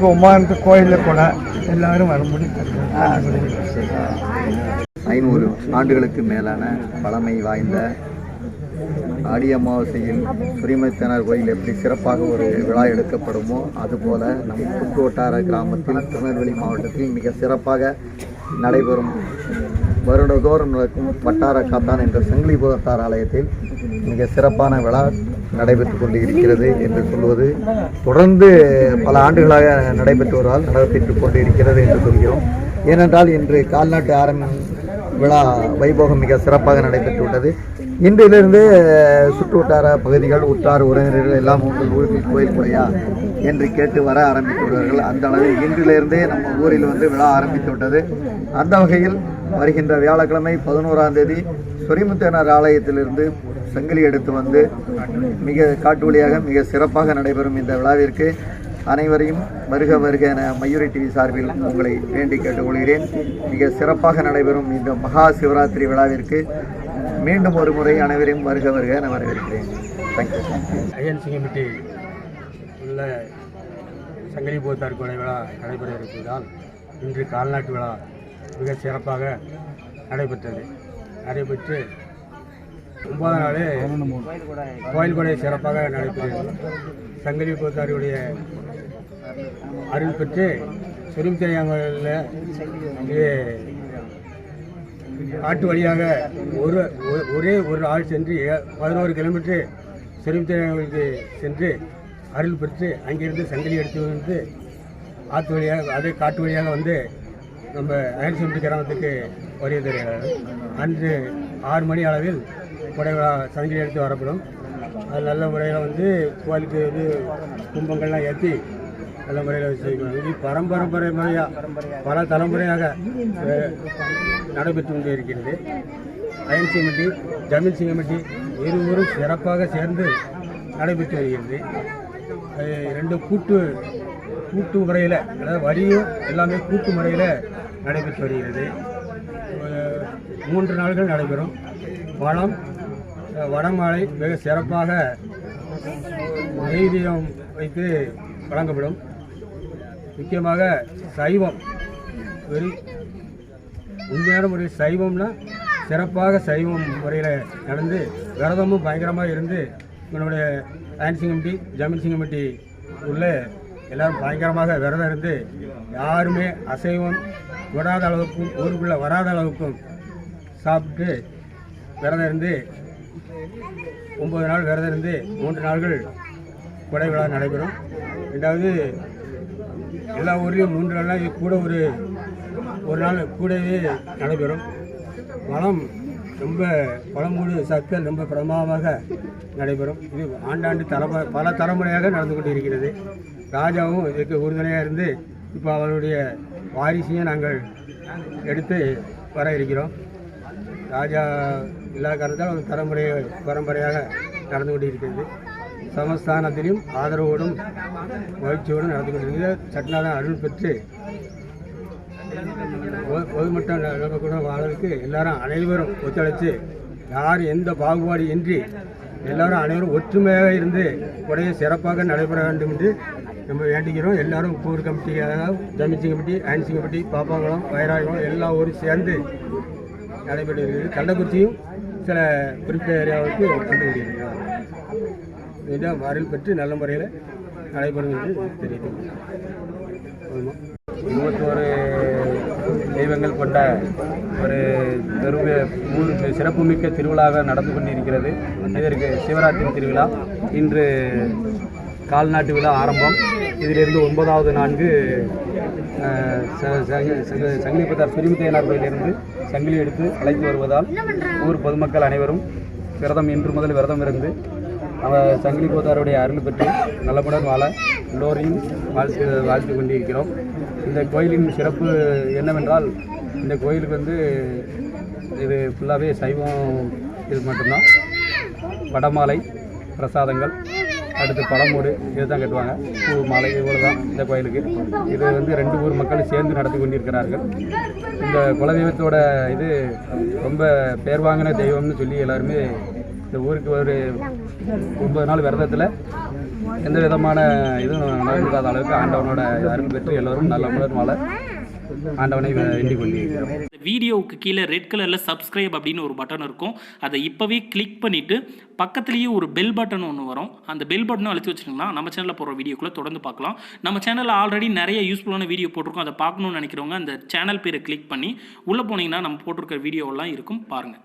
இப்போ உமானத்து கோயிலில் கூட எல்லாரும் வரும்படி ஐநூறு ஆண்டுகளுக்கு மேலான பழமை வாய்ந்த ஆடி அமாவாசையில் சுரிமத்தனார் கோயில் எப்படி சிறப்பாக ஒரு விழா எடுக்கப்படுமோ அதுபோல நம் சுற்று வட்டார கிராமத்தில் திருநெல்வேலி மாவட்டத்தில் மிக சிறப்பாக நடைபெறும் வருடதோறும் நடக்கும் வட்டார காத்தான் என்ற சங்கிலி புதத்தார் ஆலயத்தில் மிக சிறப்பான விழா நடைபெற்றுக் கொண்டு இருக்கிறது என்று சொல்வது தொடர்ந்து பல ஆண்டுகளாக நடைபெற்று வருவதால் நடைபெற்றுக் கொண்டு இருக்கிறது என்று சொல்கிறோம். ஏனென்றால் இன்று கால்நாட்டு ஆரம் விழா வைபோகம் மிக சிறப்பாக நடைபெற்றுவிட்டது. இன்றிலிருந்து சுற்று வட்டார பகுதிகள் உற்றார் உறவினர்கள் எல்லாம் உங்கள் ஊருக்கு கோயில் குறையா என்று கேட்டு வர ஆரம்பித்து விடுவார்கள் அந்த அளவில் இன்றிலிருந்தே நம்ம ஊரில் வந்து விழா ஆரம்பித்து விட்டது அந்த வகையில் வருகின்ற வியாழக்கிழமை பதினோராம் தேதி சொரிமுத்தேனர் ஆலயத்திலிருந்து சங்கிலி எடுத்து வந்து மிக காட்டு வழியாக மிக சிறப்பாக நடைபெறும் இந்த விழாவிற்கு அனைவரையும் வருக வருக என மயூரி டிவி சார்பில் உங்களை வேண்டி கேட்டுக்கொள்கிறேன். மிக சிறப்பாக நடைபெறும் இந்த மகா சிவராத்திரி விழாவிற்கு மீண்டும் ஒரு முறை அனைவரையும் வருக வருக என வரவேற்கிறேன். தேங்க்யூ ஐயன் சிங்கமிட்டி உள்ள சங்கலி போத்தார் கொலை விழா நடைபெற இருப்பதால் இன்று கால்நாட்டு விழா மிக சிறப்பாக நடைபெற்றது. நடைபெற்று ஒன்பதாம் நாள் கோயில் கொடை சிறப்பாக நடைபெறுகிறது. சங்கலி போத்தாருடைய அருள் பெற்று சுரும்திரையாங்கலில் காட்டு வழியாக ஒரு ஒரே ஒரு ஆள் சென்று ஏ- பதினோரு கிலோமீட்டர் செருமித்திரையாங்களுக்கு சென்று அருள் பெற்று அங்கிருந்து சங்கிலி எடுத்து வந்து ஆற்று வழியாக அதே காட்டு வழியாக வந்து நம்ம அயன்சிமெண்ட் கிராமத்துக்கு வருகை தருகிறார் அன்று ஆறு மணி அளவில் புடவை சங்கிலி எடுத்து வரப்படும். அது நல்ல முறையில் வந்து கோயிலுக்கு வந்து கும்பங்கள்லாம் ஏற்றி தலைமுறையில் முறையில் இது பரம்பரை முறையாக பல தலைமுறையாக நடைபெற்று கொண்டே இருக்கிறது. அயன் சிங்கமட்டி ஜமீன் சிங்கமட்டி இருவரும் சிறப்பாக சேர்ந்து நடைபெற்று வருகிறது. ரெண்டு கூட்டு கூட்டு முறையில் அதாவது வரியும் எல்லாமே கூட்டு முறையில் நடைபெற்று வருகிறது. மூன்று நாள்கள் நடைபெறும். வளம் வடமாலை மிக சிறப்பாக நெய்தீயம் வைத்து வழங்கப்படும். முக்கியமாக சைவம். வெறி உண்மையான முறையில் சைவம்னா சிறப்பாக சைவம் முறையில் நடந்து விரதமும் பயங்கரமாக இருந்து நம்மளுடைய அயன்சிங்கம்பட்டி ஜமீன் சிங்கம்பட்டி உள்ள எல்லாரும் பயங்கரமாக விரதம் இருந்து யாருமே அசைவம் விடாத அளவுக்கும் ஊருக்குள்ளே வராத அளவுக்கும் சாப்பிட்டு விரதம் இருந்து ஒம்பது நாள் விரதம் இருந்து மூன்று நாள்கள் கொடை விழா நடைபெறும். ரெண்டாவது எல்லா ஊர்லேயும் மூன்று நாள் கூட ஒரு ஒரு நாள் கூடவே நடைபெறும். வளம் ரொம்ப பழமூடு சர்க்கல் ரொம்ப பிரமாதமாக நடைபெறும். இது ஆண்டாண்டு தலைம பல தலைமுறையாக நடந்து கொண்டு இருக்கிறது ராஜாவும் இதுக்கு உறுதுணையாக இருந்து இப்போ அவருடைய வாரிசையும் நாங்கள் எடுத்து வர இருக்கிறோம். ராஜா இல்லாத காரணத்தால் ஒரு தலைமுறை பரம்பரையாக நடந்து கொண்டு இருக்கிறது சமஸ்தானத்திலும் ஆதரவோடும் மகிழ்ச்சியோடும் நடந்து கொண்டிருக்கிறது. சட்டநாதன் அருள் பெற்று பொதுமட்ட பொதுமட்டம் வாழ்வதற்கு எல்லாரும் அனைவரும் ஒத்துழைச்சு யார் எந்த பாகுபாடு இன்றி எல்லாரும் அனைவரும் ஒற்றுமையாக இருந்து உடைய சிறப்பாக நடைபெற வேண்டும் என்று நம்ம வேண்டிக்கிறோம் எல்லாரும் ஊர் கமிட்டியாக ஜமிச்சி கமிட்டி ஆன்சி கமிட்டி பாப்பாங்குளம் வைராகுளம் எல்லா ஊரும் சேர்ந்து நடைபெற்று கள்ளக்குறிச்சியும் சில குறிப்பிட்ட ஏரியாவுக்கு வந்து கொண்டிருக்கிறார் இதான் வரல் பெற்று நல்ல முறையில் நடைபெறும் என்று தெரிவித்துக் இருபத்தோரு தெய்வங்கள் கொண்ட ஒரு பெருமை மூணு சிறப்புமிக்க திருவிழாவாக நடந்து கொண்டிருக்கிறது. இதற்கு சிவராத்திரி திருவிழா. இன்று கால்நாட்டு விழா ஆரம்பம். இதிலிருந்து ஒன்பதாவது நான்கு அஹ், சங்க- சங்கிலிபுத்தார் சுரிமுத்தையனார் கோயிலிருந்து சங்கிலி எடுத்து அழைத்து வருவதால் ஊர் பொதுமக்கள் அனைவரும் விரதம் இன்று முதல் விரதம் இருந்து அவர் சங்கிலி போதாருடைய அருள் பெற்று நல்லபுடன் வாழ எல்லோரையும் வாழ்த்து வாழ்த்து கொண்டிருக்கிறோம். இந்த கோயிலின் சிறப்பு என்னவென்றால் இந்த கோயிலுக்கு வந்து இது ஃபுல்லாகவே சைவம் இது மட்டும்தான். வடமாலை பிரசாதங்கள் அடுத்து பழமூடு இதுதான் கட்டுவாங்க. பூ மாலை இவ்வளோ தான் இந்த கோயிலுக்கு. இது வந்து ரெண்டு ஊர் மக்கள் சேர்ந்து நடத்தி கொண்டிருக்கிறார்கள். இந்த குலதெய்வத்தோட இது ரொம்ப பேர் வாங்கின தெய்வம்னு சொல்லி எல்லாருமே இந்த ஊருக்கு ஒரு ஒன்பது நாள் விரதத்தில் எந்த விதமான இதுவும் நடக்காத அளவுக்கு ஆண்டவனோட அருள் பெற்று எல்லோரும் நல்ல முடன் வாழ ஆண்டவனை வேண்டிக் கொள்கிறோம் இந்த வீடியோவுக்கு கீழே ரெட் கலரில் சப்ஸ்கிரைப் அப்படின்னு ஒரு பட்டன் இருக்கும். அதை இப்போவே கிளிக் பண்ணிவிட்டு பக்கத்துலேயே ஒரு பெல் பட்டன் ஒன்று வரும். அந்த பெல் பட்டனும் அழுத்தி வச்சுருங்கன்னா நம்ம சேனலில் போடுற வீடியோக்குள்ளே தொடர்ந்து பார்க்கலாம். நம்ம சேனலில் ஆல்ரெடி நிறைய யூஸ்ஃபுல்லான வீடியோ போட்டிருக்கோம். அதை பார்க்கணும்னு நினைக்கிறவங்க அந்த சேனல் பேரை கிளிக் பண்ணி உள்ளே போனீங்கன்னா நம்ம போட்டிருக்க வீடியோவெல்லாம் இருக்கும். பாருங்கள்